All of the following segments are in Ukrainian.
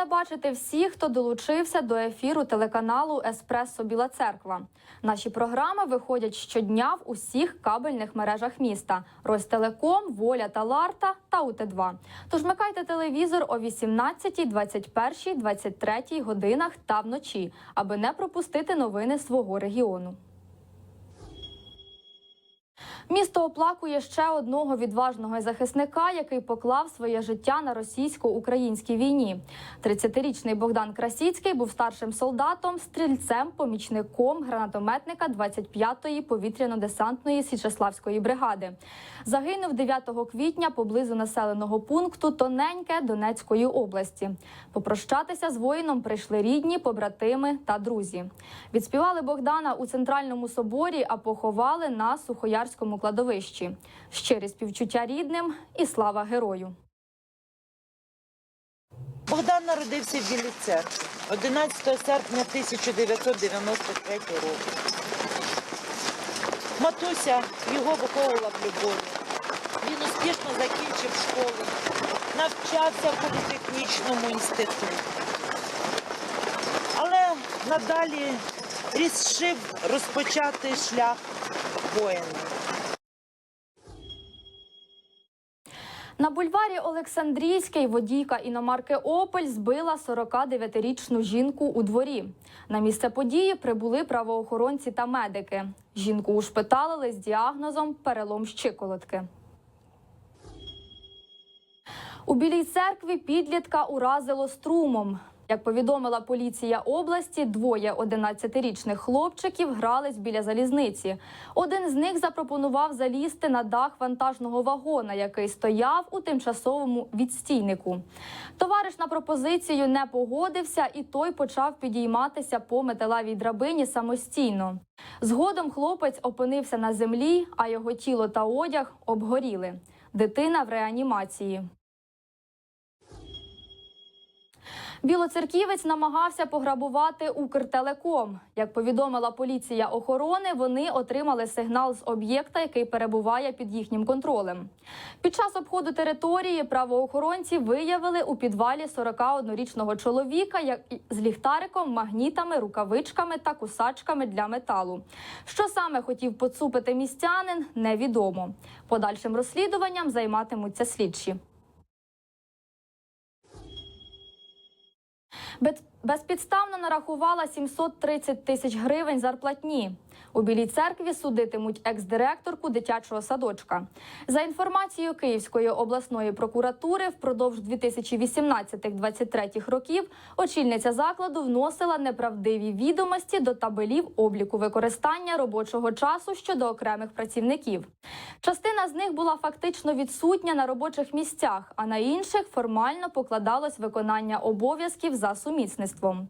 Рада бачити всіх, хто долучився до ефіру телеканалу Еспресо Біла Церква. Наші програми виходять щодня в усіх кабельних мережах міста: Ростелеком, Воля та Ларта та УТ2. Тож вмикайте телевізор о 18, 21, 23 годинах та вночі, аби не пропустити новини свого регіону. Місто оплакує ще одного відважного захисника, який поклав своє життя на російсько-українській війні. 30-річний Богдан Красіцький був старшим солдатом, стрільцем, помічником гранатометника 25-ї повітряно-десантної Січеславської бригади. Загинув 9 квітня поблизу населеного пункту Тоненьке Донецької області. Попрощатися з воїном прийшли рідні, побратими та друзі. Відспівали Богдана у центральному соборі, а поховали на Сухоярському кладовищі. Щирі співчуття рідним і слава герою. Богдан народився в Білій церкві 11 серпня 1993 року. Матуся його виховувала в любові. Він успішно закінчив школу, навчався в політехнічному інституті. Але надалі рішив розпочати шлях воїна. Бульварі Олександрійський водійка іномарки Опель збила 49-річну жінку у дворі. На місце події прибули правоохоронці та медики. Жінку ушпиталили з діагнозом перелом щиколотки. У Білій церкві підлітка уразило струмом. Як повідомила поліція області, двоє 11-річних хлопчиків грались біля залізниці. Один з них запропонував залізти на дах вантажного вагона, який стояв у тимчасовому відстійнику. Товариш на пропозицію не погодився, і той почав підійматися по металевій драбині самостійно. Згодом хлопець опинився на землі, а його тіло та одяг обгоріли. Дитина в реанімації. Білоцерківець намагався пограбувати Укртелеком. Як повідомила поліція охорони, вони отримали сигнал з об'єкта, який перебуває під їхнім контролем. Під час обходу території правоохоронці виявили у підвалі 41-річного чоловіка з ліхтариком, магнітами, рукавичками та кусачками для металу. Що саме хотів поцупити містянин, невідомо. Подальшим розслідуванням займатимуться слідчі. Безпідставно нарахувала 730 тисяч гривень зарплатні. У Білій церкві судитимуть екс-директорку дитячого садочка. За інформацією Київської обласної прокуратури, впродовж 2018-2023 років очільниця закладу вносила неправдиві відомості до табелів обліку використання робочого часу щодо окремих працівників. Частина з них була фактично відсутня на робочих місцях, а на інших формально покладалось виконання обов'язків за сумісництвом.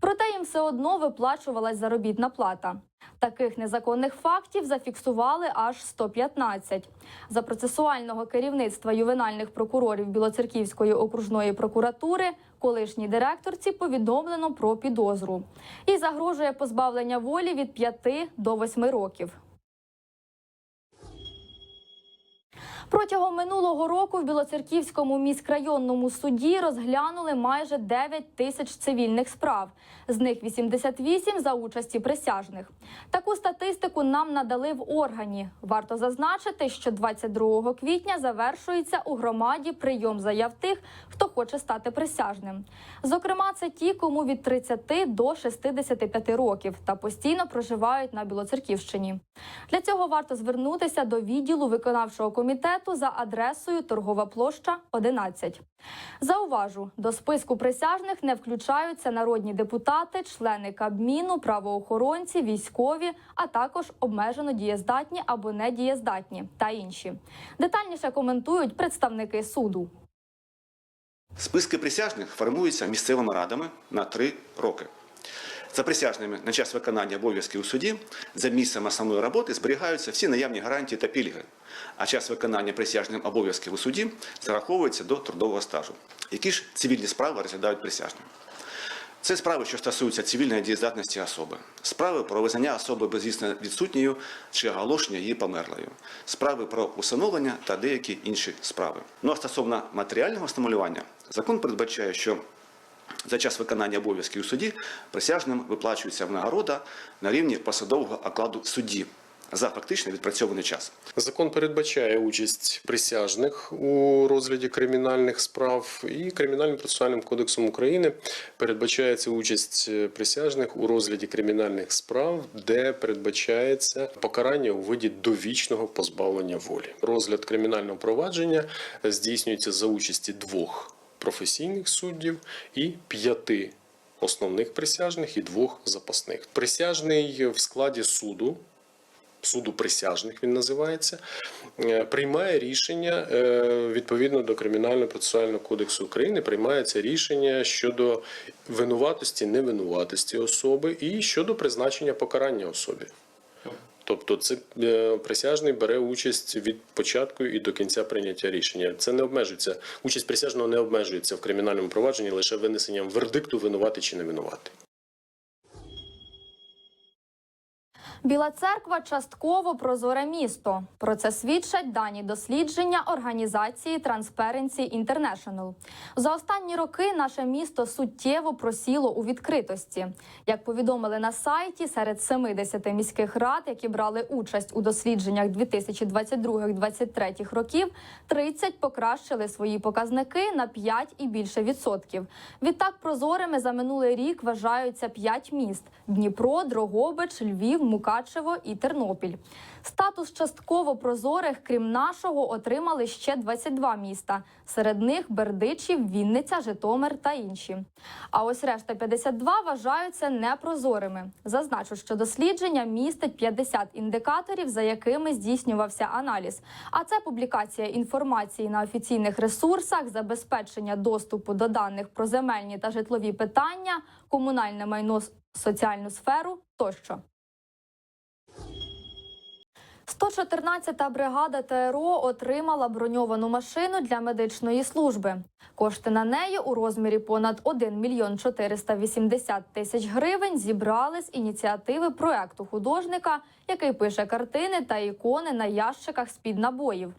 Проте їм все одно виплачувалась заробітна плата. Таких незаконних фактів зафіксували аж 115. За процесуального керівництва ювенальних прокурорів Білоцерківської окружної прокуратури колишній директорці повідомлено про підозру і загрожує позбавлення волі від 5 до 8 років. Протягом минулого року в Білоцерківському міськрайонному суді розглянули майже 9 тисяч цивільних справ. З них 88 за участі присяжних. Таку статистику нам надали в органі. Варто зазначити, що 22 квітня завершується у громаді прийом заяв тих, хто хоче стати присяжним. Зокрема, це ті, кому від 30 до 65 років та постійно проживають на Білоцерківщині. Для цього варто звернутися до відділу виконавчого комітету за адресою Торгова площа 11. Зауважу, до списку присяжних не включаються народні депутати, члени Кабміну, правоохоронці, військові, а також обмежено дієздатні або недієздатні та інші. Детальніше коментують представники суду. Списки присяжних формуються місцевими радами на три роки. За присяжними на час виконання обов'язків у суді за місцем основної роботи зберігаються всі наявні гарантії та пільги, а час виконання присяжним обов'язків у суді зараховується до трудового стажу. Які ж цивільні справи розглядають присяжним? Це справи, що стосуються цивільної дієздатності особи, справи про визнання особи безвісно відсутньою чи оголошення її померлою, справи про усиновлення та деякі інші справи. Ну а стосовно матеріального стимулювання, закон передбачає, що За час виконання обов'язків у суді присяжним виплачується винагорода на рівні посадового окладу судді за фактично відпрацьований час. Закон передбачає участь присяжних у розгляді кримінальних справ, і Кримінальним процесуальним кодексом України передбачається участь присяжних у розгляді кримінальних справ, де передбачається покарання у виді довічного позбавлення волі. Розгляд кримінального провадження здійснюється за участі двох професійних суддів і п'яти основних присяжних і двох запасних. Присяжний в складі суду суду присяжних він називається, е, приймає рішення е, відповідно до Кримінального процесуального кодексу України. Приймається рішення щодо винуватості, невинуватості особи і щодо призначення покарання особі. Тобто, це е, присяжний бере участь від початку і до кінця прийняття рішення. Це не обмежується. Участь присяжного не обмежується в кримінальному провадженні лише винесенням вердикту винувати чи не винувати. Біла церква частково прозоре місто. Про це свідчать дані дослідження організації Transparency International. За останні роки наше місто суттєво просіло у відкритості. Як повідомили на сайті, серед 70 міських рад, які брали участь у дослідженнях 2022-2023 років, 30 покращили свої показники на 5 і більше відсотків. Відтак прозорими за минулий рік вважаються 5 міст: Дніпро, Дрогобич, Львів, Мукачево і Тернопіль. Статус частково прозорих, крім нашого, отримали ще 22 міста. Серед них Бердичів, Вінниця, Житомир та інші. А ось решта 52 вважаються непрозорими. Зазначу, що дослідження містить 50 індикаторів, за якими здійснювався аналіз. А це публікація інформації на офіційних ресурсах, забезпечення доступу до даних про земельні та житлові питання, комунальне майно, соціальну сферу тощо. 114-та бригада ТРО отримала броньовану машину для медичної служби. Кошти на неї у розмірі понад 1 мільйон 480 тисяч гривень зібрали з ініціативи проекту художника, який пише картини та ікони на ящиках з-під набоїв.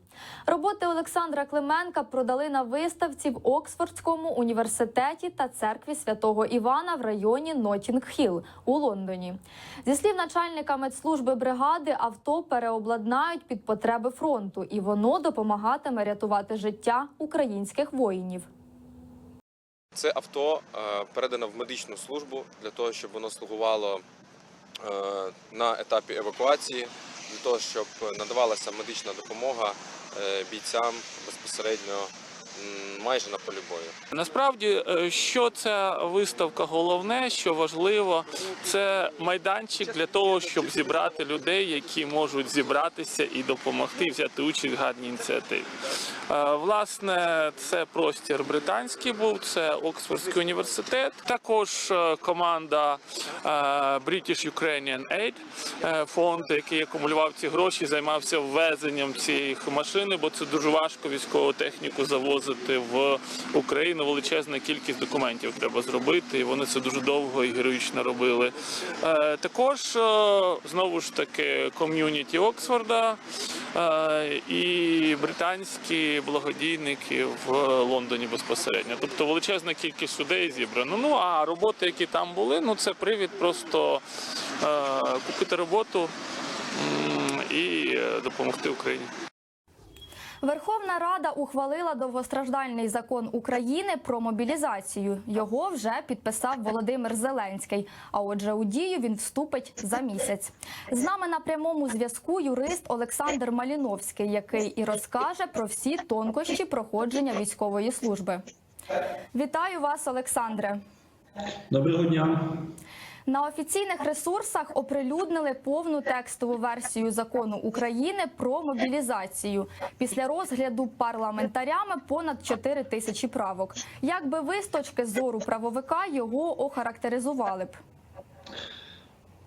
Роботи Олександра Клименка продали на виставці в Оксфордському університеті та церкві святого Івана в районі Нотінг-Хілл у Лондоні. Зі слів начальника медслужби бригади, авто переобладнають під потреби фронту, і воно допомагатиме рятувати життя українських воїнів. Це авто е, передано в медичну службу для того, щоб воно слугувало е, на етапі евакуації, для того, щоб надавалася медична допомога бійцям безпосередньо майже на полі бою. Насправді, е, що ця виставка головне, що важливо, це майданчик для того, щоб зібрати людей, які можуть зібратися і допомогти взяти участь в гарній ініціативі. Е, Власне, це простір британський був, це Оксфордський університет. Також е, команда British Ukrainian Aid, фонд, який акумулював ці гроші, займався ввезенням цієї машини, бо це дуже важко військову техніку завозити в Україну. Величезна кількість документів треба зробити, і вони це дуже довго і героїчно робили. Е, Також е, знову ж таки ком'юніті Оксфорда е, і британські благодійники в Лондоні безпосередньо. Тобто величезна кількість людей зібрано. Ну а роботи, які там були, ну це привід просто купити роботу і допомогти Україні. Верховна Рада ухвалила довгостраждальний закон України про мобілізацію. Його вже підписав Володимир Зеленський. А отже, у дію він вступить за місяць. З нами на прямому зв'язку юрист Олександр Маліновський, який і розкаже про всі тонкощі проходження військової служби. Вітаю вас, Олександре. Доброго дня. На офіційних ресурсах оприлюднили повну текстову версію закону України про мобілізацію після розгляду парламентарями понад 4 тисячі правок. Як би ви з точки зору правовика його охарактеризували б?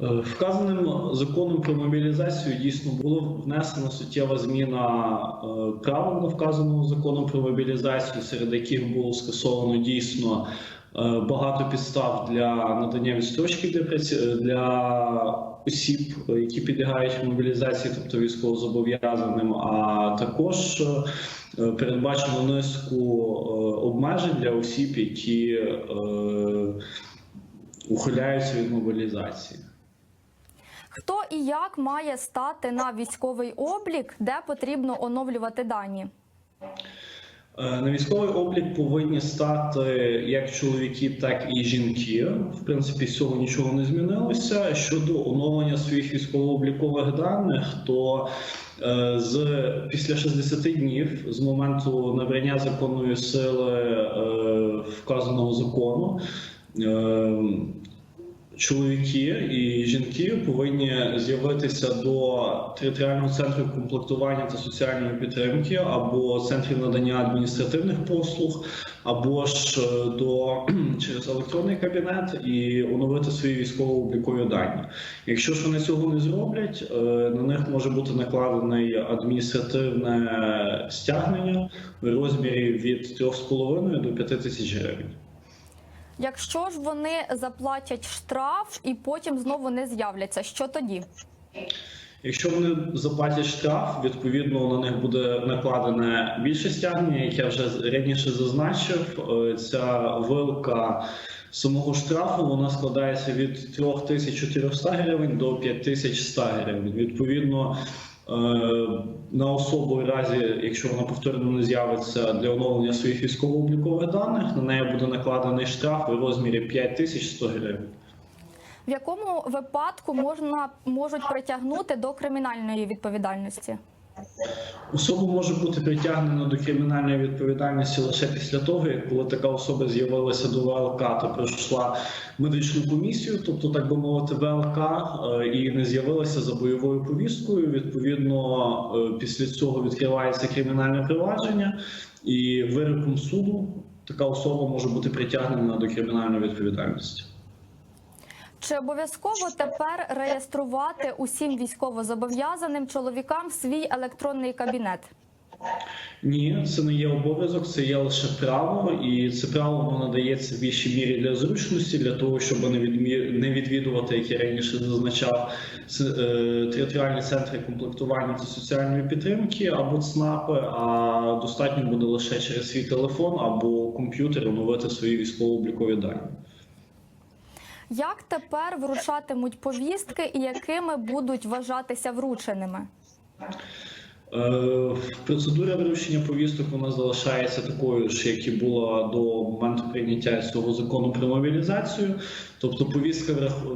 Е, Вказаним законом про мобілізацію дійсно було внесена суттєва зміна е, правил вказаного законом про мобілізацію, серед яких було скасовано дійсно багато підстав для надання відстрочки для праці- для осіб, е, які підлягають мобілізації, тобто військовозобов'язаним, а також е, е, передбачено низку е, обмежень для осіб, які е, ухиляються від мобілізації. Хто і як має стати на військовий облік, де потрібно оновлювати дані? Е, На військовий облік повинні стати як чоловіки, так і жінки. В принципі, з цього нічого не змінилося. Щодо оновлення своїх військово-облікових даних, то е, з після 60 днів з моменту набрання законної сили е, вказаного закону. Чоловіки і жінки повинні з'явитися до територіального центру комплектування та соціальної підтримки або центрів надання адміністративних послуг, або ж е, до через електронний кабінет і оновити свої військово-облікові дані. Якщо ж вони цього не зроблять, е, на них може бути накладене адміністративне стягнення в розмірі від 3,5 до 5 тисяч гривень. Якщо ж вони заплатять штраф і потім знову не з'являться, що тоді? Якщо вони заплатять штраф, відповідно на них буде накладене більше стягнення, як я вже раніше зазначив. Е, Ця вилка самого штрафу вона складається від 3400 гривень до 5100 гривень. Відповідно, на особу, разі, якщо вона повторно не з'явиться для оновлення своїх військово-облікових даних, на неї буде накладений штраф у розмірі 5100 гривень. В якому випадку можна можуть притягнути до кримінальної відповідальності? Особа може бути притягнена до кримінальної відповідальності лише після того, як коли така особа з'явилася до ВЛК та пройшла медичну комісію, тобто, так би мовити, ВЛК, е, і не з'явилася за бойовою повісткою. Відповідно, е, після цього відкривається кримінальне провадження, і вироком суду така особа може бути притягнена до кримінальної відповідальності. Чи обов'язково тепер реєструвати усім військовозобов'язаним чоловікам свій електронний кабінет? Ні, це не є обов'язок, це є лише право, і це право воно надається в більшій мірі для зручності, для того, щоб не відвідувати, як я раніше зазначав, е, територіальні центри комплектування та соціальної підтримки або ЦНАПи, а достатньо буде лише через свій телефон або комп'ютер оновити свої військово-облікові дані. Як тепер вручатимуть повістки і якими будуть вважатися врученими? Е, Процедура вручення повісток вона залишається такою ж, як і була до моменту прийняття цього закону про мобілізацію. Тобто повістка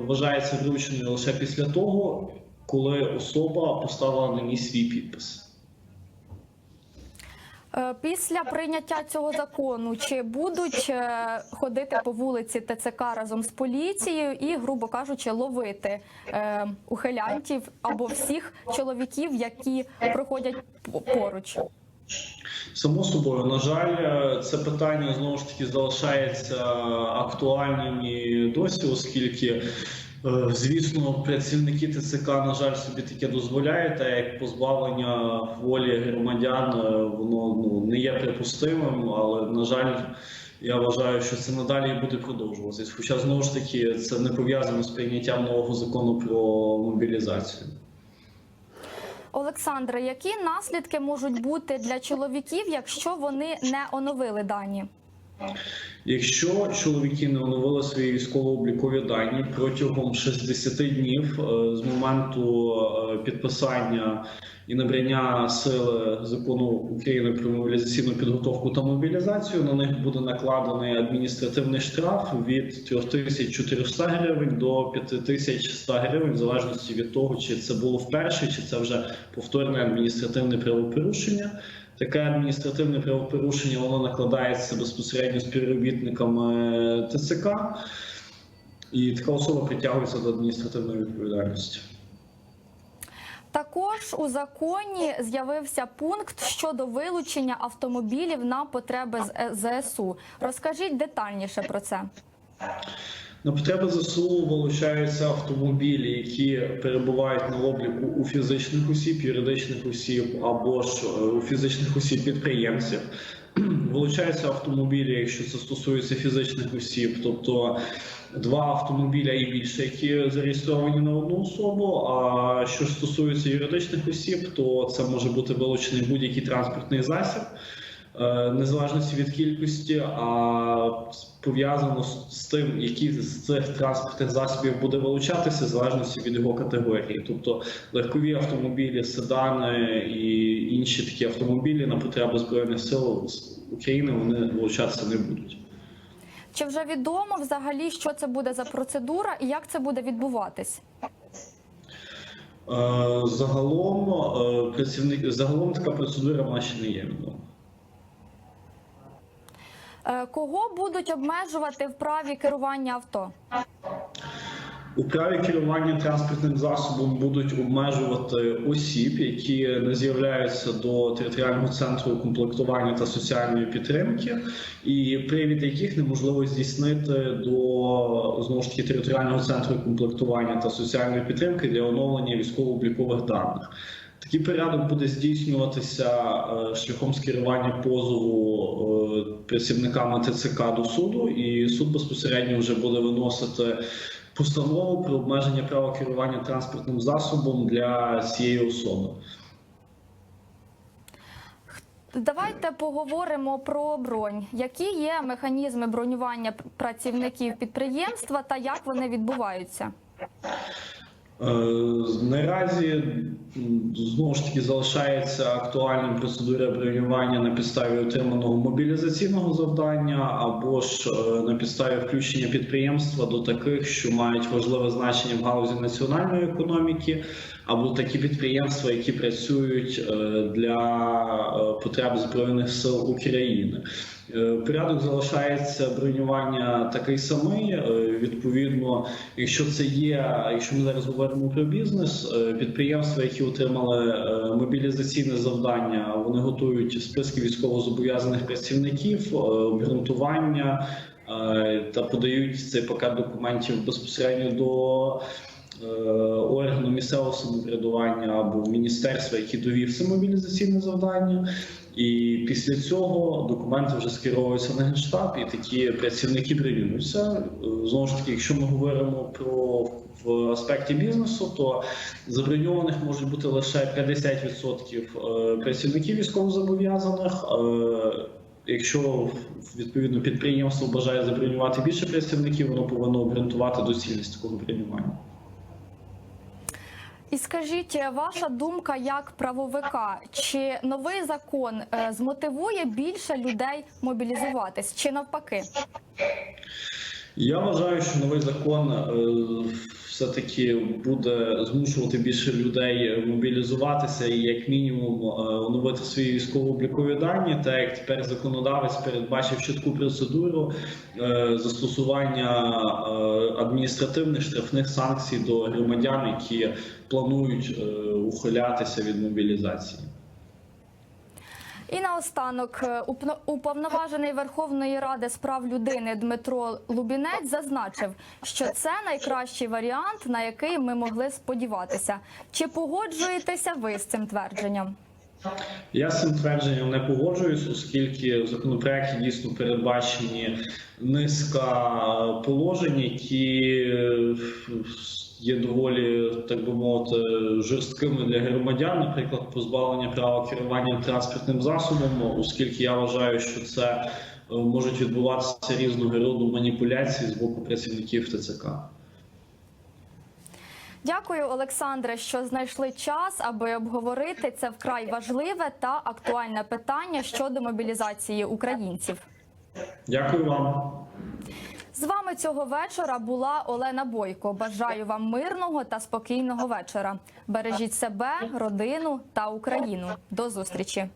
вважається врученою лише після того, коли особа поставила на ній свій підпис. Е, Після прийняття цього закону чи будуть е, ходити по вулиці ТЦК разом з поліцією і, грубо кажучи, ловити е, ухилянтів або всіх чоловіків, які проходять поруч? Само собою, на жаль, це питання знову ж таки залишається актуальним і досі, оскільки, звісно, працівники ТЦК, на жаль, собі таке дозволяють, та як позбавлення волі громадян, е, воно ну, не є припустимим, але на жаль. Я вважаю, що це надалі буде продовжуватися. Хоча знову ж таки це не пов'язано з прийняттям нового закону про мобілізацію. Олександре, які наслідки можуть бути для чоловіків, якщо вони не оновили дані? Якщо чоловіки не оновили свої військово-облікові дані протягом 60 днів е, з моменту е, підписання і набрання сили закону України про мобілізаційну підготовку та мобілізацію, на них буде накладений адміністративний штраф від 3400 гривень до 5100 гривень, в залежності від того, чи це було вперше, чи це вже повторне адміністративне правопорушення. Таке адміністративне правопорушення воно накладається безпосередньо співробітниками ТЦК, і така особа притягується до адміністративної відповідальності. Також у законі з'явився пункт щодо вилучення автомобілів на потреби з- е, ЗСУ. Розкажіть детальніше про це. На потреби ЗСУ вилучаються автомобілі, які перебувають на обліку у фізичних осіб, юридичних осіб або ж е, у фізичних осіб підприємців. Вилучаються автомобілі, якщо це стосується фізичних осіб, тобто два автомобіля і більше, які зареєстровані на одну особу. А що стосується юридичних осіб, то це може бути вилучений будь-який транспортний засіб. Е, Незалежності від кількості, а пов'язано з тим, який з цих транспортних засобів буде вилучатися, в залежності від його категорії. Тобто легкові автомобілі, седани і інші такі автомобілі на потреби збройних сил України вони вилучатися не будуть. Чи вже відомо взагалі, що це буде за процедура і як це буде відбуватись? Е, Загалом е, працівник загалом така процедура вона ще не є відома. Е, Кого будуть обмежувати в праві керування авто? У праві керування транспортним засобом будуть обмежувати осіб, які не з'являються до територіального центру комплектування та соціальної підтримки, і привід яких неможливо здійснити до знову ж таки територіального центру комплектування та соціальної підтримки для оновлення військово-облікових даних. Такий порядок буде здійснюватися е, шляхом скерування позову е, працівниками ТЦК до суду, і суд безпосередньо вже буде виносити постанову про обмеження права керування транспортним засобом для цієї особи. Давайте поговоримо про бронь. Які є механізми бронювання працівників підприємства та як вони відбуваються? Е, Наразі знову ж таки залишається актуальним процедура бронювання на підставі отриманого мобілізаційного завдання або ж е, на підставі включення підприємства до таких, що мають важливе значення в галузі національної економіки, або такі підприємства, які працюють е, для потреб збройних сил України. Е, Порядок залишається бронювання такий самий. Е, Відповідно, якщо це є, якщо ми зараз говоримо про бізнес, е, підприємства, які отримали мобілізаційне завдання, вони готують списки військовозобов'язаних працівників, обґрунтування та подають цей пакет документів безпосередньо до. Органу місцевого самоврядування або міністерства, який довів це мобілізаційне завдання, і після цього документи вже скеровуються на генштаб, і такі працівники бронюються. Е, Знову ж таки, якщо ми говоримо про в аспекті бізнесу, то заброньованих можуть бути лише 50% е, працівників військовозобов'язаних. Е, Якщо відповідно підприємство бажає забронювати більше працівників, воно повинно обґрунтувати доцільність такого бронювання. І скажіть, ваша думка як правовика, чи новий закон е, змотивує більше людей мобілізуватись, чи навпаки? Я вважаю, що новий закон е, все-таки буде змушувати більше людей мобілізуватися і як мінімум е, оновити свої військово-облікові дані, так як тепер законодавець передбачив чітку процедуру е, застосування е, адміністративних штрафних санкцій до громадян, які планують е, ухилятися від мобілізації. І наостанок е, уповноважений Верховної Ради з прав людини Дмитро Лубінець зазначив, що це найкращий варіант, на який ми могли сподіватися. Чи погоджуєтеся ви з цим твердженнем? Я з цим твердженням не погоджуюсь, оскільки в законопроекті дійсно передбачені низка положень, які е, є доволі, так би мовити, жорсткими для громадян, наприклад, позбавлення права керування транспортним засобом, оскільки я вважаю, що це е, можуть відбуватися різного роду маніпуляції з боку працівників ТЦК. Дякую, Олександре, що знайшли час, аби обговорити це вкрай важливе та актуальне питання щодо мобілізації українців. Дякую вам. З вами цього вечора була Олена Бойко. Бажаю вам мирного та спокійного вечора. Бережіть себе, родину та Україну. До зустрічі.